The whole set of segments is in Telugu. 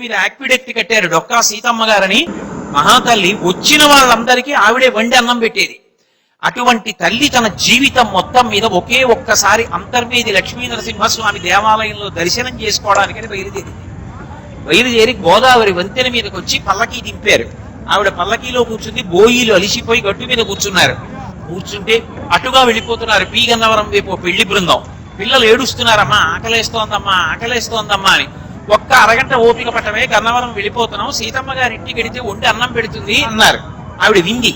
మీద యాక్విడెక్ట్ కట్టారు డొక్కా సీతమ్మ గారని. మహాతల్లి వచ్చిన వాళ్ళందరికీ ఆవిడే వండి అన్నం పెట్టేది. అటువంటి తల్లి తన జీవితం మొత్తం మీద ఒకే ఒక్కసారి అంతర్వేది లక్ష్మీ నరసింహస్వామి దేవాలయంలో దర్శనం చేసుకోవడానికని బయలుదేరింది. బయలుదేరి గోదావరి వంతెన మీదకి వచ్చి పల్లకీ దింపారు. ఆవిడ పల్లకీలో కూర్చుంది బోయిలు అలిసిపోయి గట్టు మీద కూర్చున్నారు. కూర్చుంటే అటుగా వెళ్ళిపోతున్నారు పీ గన్నవరం వైపు పెళ్ళి బృందం. పిల్లలు ఏడుస్తున్నారమ్మా ఆకలేస్తోందమ్మా ఆకలేస్తోందమ్మా అని. ఒక్క అరగంట ఓపిక పట్టమే గన్నవరం వెళ్ళిపోతున్నాం సీతమ్మ గారి ఇంటికి వెడితే ఒంటి అన్నం పెడుతుంది అన్నారు. ఆవిడ వింది.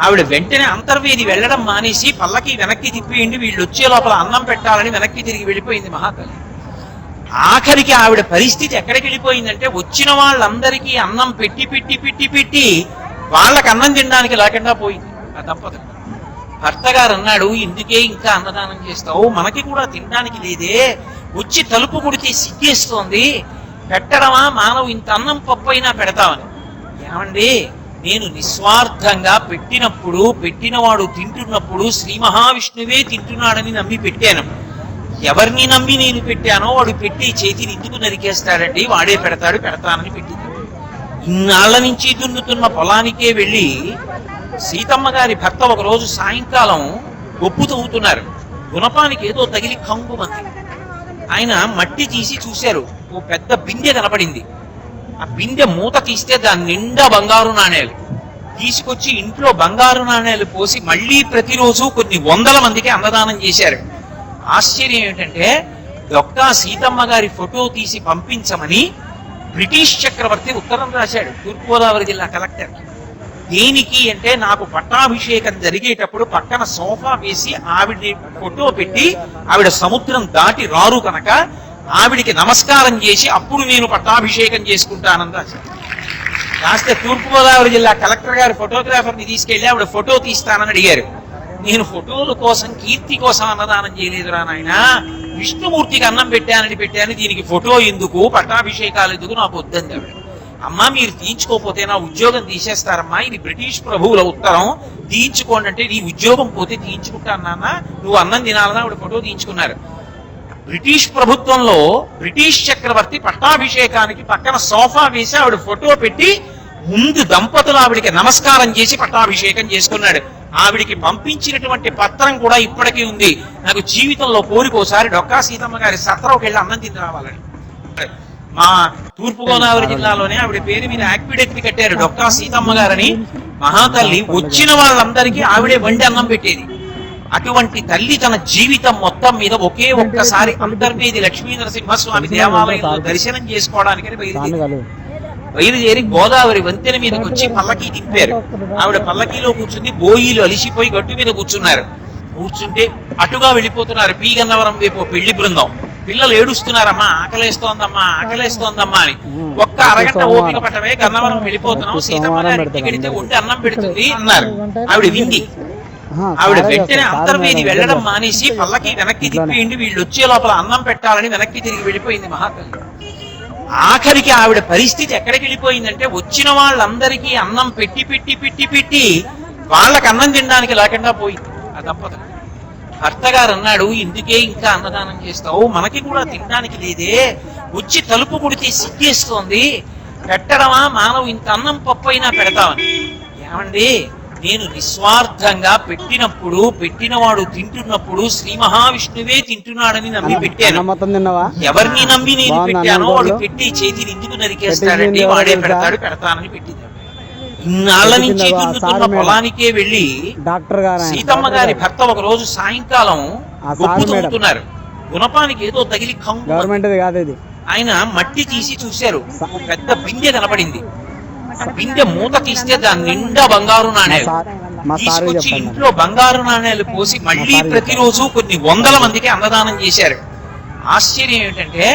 ఆవిడ వెంటనే అంతర్వేది వెళ్ళడం మానేసి పల్లకి వెనక్కి తిప్పేయండి వీళ్ళు వచ్చే లోపల అన్నం పెట్టాలని వెనక్కి తిరిగి వెళ్ళిపోయింది మహాతల్లి ఆఖరికి ఆవిడ పరిస్థితి ఎక్కడికి వెళ్ళిపోయిందంటే వచ్చిన వాళ్ళందరికీ అన్నం పెట్టి పెట్టి పెట్టి పెట్టి వాళ్ళకి అన్నం తినడానికి లేకుండా పోయింది. ఆ దంపతులు. భర్త గారు అన్నాడు ఇందుకే ఇంకా అన్నదానం చేస్తావు మనకి కూడా తినడానికి లేదే వచ్చి తలుపు కొడితే సిగ్గేస్తోంది పెట్టడమా మానవు ఇంత అన్నం పప్పు అయినా పెడతామని. ఏమండి నేను నిస్వార్థంగా పెట్టినప్పుడు పెట్టినవాడు తింటున్నప్పుడు శ్రీ మహావిష్ణువే తింటున్నాడని నమ్మి పెట్టాను. ఎవరిని నమ్మి నేను పెట్టానో వాడు పెట్టి చేతిని ఎందుకు నరికేస్తాడండి వాడే పెడతాడు పెడతానని పెట్టింది. ఇన్నాళ్ళ నుంచి దున్నుతున్న పొలానికే వెళ్ళి సీతమ్మ గారి భర్త ఒకరోజు సాయంకాలం గొప్పు తవ్వుతున్నారు గుణపానికి ఏదో తగిలి కంగుమంది ఆయన మట్టి తీసి చూశారు. ఓ పెద్ద బిందె కనపడింది. ఆ బిందె మూత తీస్తే దాని నిండా బంగారు నాణేలు. తీసుకొచ్చి ఇంట్లో బంగారు నాణేలు పోసి మళ్ళీ ప్రతిరోజు కొన్ని వందల మందికి అన్నదానం చేశారు. ఆశ్చర్యం ఏంటంటే డొక్కా సీతమ్మ గారి ఫోటో తీసి పంపించమని బ్రిటిష్ చక్రవర్తి ఉత్తరం రాశాడు. తూర్పుగోదావరి జిల్లా కలెక్టర్. దేనికి అంటే నాకు పట్టాభిషేకం జరిగేటప్పుడు పక్కన సోఫా వేసి ఆవిడ ఫోటో పెట్టి ఆవిడ సముద్రం దాటి రారు కనుక ఆవిడికి నమస్కారం చేసి అప్పుడు నేను పట్టాభిషేకం చేసుకుంటానని రాశాను రాస్తే తూర్పుగోదావరి జిల్లా కలెక్టర్ గారు ఫోటోగ్రాఫర్ని తీసుకెళ్ళి ఆవిడ ఫోటో తీస్తానని అడిగారు. నేను ఫోటోల కోసం కీర్తి కోసం అన్నదానం చేయలేదురా నాయన. విష్ణుమూర్తికి అన్నం పెట్టానని పెట్టాను దీనికి ఫోటో ఎందుకు? పట్టాభిషేకాలు ఎందుకు? నాకు వద్దంది ఆవిడ. అమ్మా మీరు తీయించుకోకపోతే నా ఉద్యోగం తీసేస్తారమ్మా ఇది బ్రిటిష్ ప్రభువుల ఉత్తరం. తీయించుకోండి అంటే నీ ఉద్యోగం పోతే తీయించుకుంటాను నాన్న. నువ్వు అన్నం తినాలని ఆవిడ ఫోటో తీయించుకున్నారు. బ్రిటిష్ ప్రభుత్వంలో బ్రిటిష్ చక్రవర్తి పట్టాభిషేకానికి పక్కన సోఫా వేసి ఆవిడ ఫోటో పెట్టి ముందు దంపతులు ఆవిడికి నమస్కారం చేసి పట్టాభిషేకం చేసుకున్నాడు. ఆవిడికి పంపించినటువంటి పత్రం కూడా ఇప్పటికీ ఉంది. నాకు జీవితంలో కోరికోసారి డొక్కా సీతమ్మ గారి సత్రంకి వెళ్ళి అన్నం తిని రావాలని. మా తూర్పు గోదావరి జిల్లాలోనే ఆవిడ పేరు మీద యాక్విడెక్ట్ కట్టారు డొక్కా సీతమ్మ గారని. మహాతల్లి వచ్చిన వాళ్ళందరికీ ఆవిడే వండి అన్నం పెట్టేది. అటువంటి తల్లి తన జీవితం మొత్తం మీద ఒకే ఒక్కసారి అంతర్వేది లక్ష్మీ నరసింహస్వామి దేవాలయంలో దర్శనం చేసుకోవడానికి బయలుదేరి బయలుదేరి గోదావరి వంతెన మీదకి వచ్చి పల్లకి దింపారు. ఆవిడ పల్లకీలో కూర్చుంది బోయిలు అలిసిపోయి గట్టు మీద కూర్చున్నారు. కూర్చుంటే అటుగా వెళ్ళిపోతున్నారు పీ గన్నవరం వైపు పెళ్ళి బృందం. పిల్లలు ఏడుస్తున్నారమ్మా ఆకలేస్తోందమ్మా ఆకలేస్తోందమ్మా అని. ఒక్క అరగంట ఓపిక పట్టమే గన్నవరం వెళ్ళిపోతున్నాం సీతమ్మ గారి ఇంటికి వండి అన్నం పెడుతుంది అన్నారు. ఆవిడ వింది ఆవిడ వెంటనే అంతర్వేది వెళ్ళడం మానేసి పల్లకి వెనక్కి తిప్పేయండి వీళ్ళు వచ్చే లోపల అన్నం పెట్టాలని వెనక్కి తిరిగి వెళ్ళిపోయింది మహాతల్లి ఆఖరికి ఆవిడ పరిస్థితి ఎక్కడికి వెళ్ళిపోయిందంటే వచ్చిన వాళ్ళందరికీ అన్నం పెట్టి పెట్టి పెట్టి పెట్టి వాళ్ళకి అన్నం తినడానికి లేకుండా పోయింది. ఆ దంపతులు భర్త గారు అన్నాడు ఇందుకే ఇంకా అన్నదానం చేస్తావు. మనకి కూడా తినడానికి లేదే. వచ్చి తలుపు కొడితే సిగ్గేస్తోంది. పెట్టడమా? మానవు ఇంత అన్నం పప్పు అయినా పెడతామని ఏమండి నేను నిస్వార్థంగా పెట్టినప్పుడు పెట్టినవాడు తింటున్నప్పుడు శ్రీ మహావిష్ణువే తింటున్నాడని నమ్మి పెట్టాను. ఎవరిని నమ్మి నేను పెట్టానో వాడు? పెట్టి చేతిని ఎందుకు నరికేస్తాడండి? వాడే పెడతాడు పెడతానని పెట్టింది. ఇన్నాళ్ళ నుంచి దున్నుతున్న. పొలానికే వెళ్ళి డాక్టర్ గారు. సీతమ్మ గారి భర్త ఒక రోజు సాయంకాలం ఆ సారు గొప్పు మేడం. తవ్వుతున్నారు. గుణపానికి ఏదో తగిలి గవర్నమెంట్ కాదు ఆయన మట్టి తీసి చూశారు. పెద్ద బిందె కనపడింది. బిందె మూత తీస్తే దాని నిండా బంగారు నాణేలు. తీసుకొచ్చి ఇంట్లో బంగారు నాణేలు పోసి మళ్ళీ ప్రతిరోజు కొన్ని వందల మందికి అన్నదానం చేశారు. ఆశ్చర్యం ఏంటంటే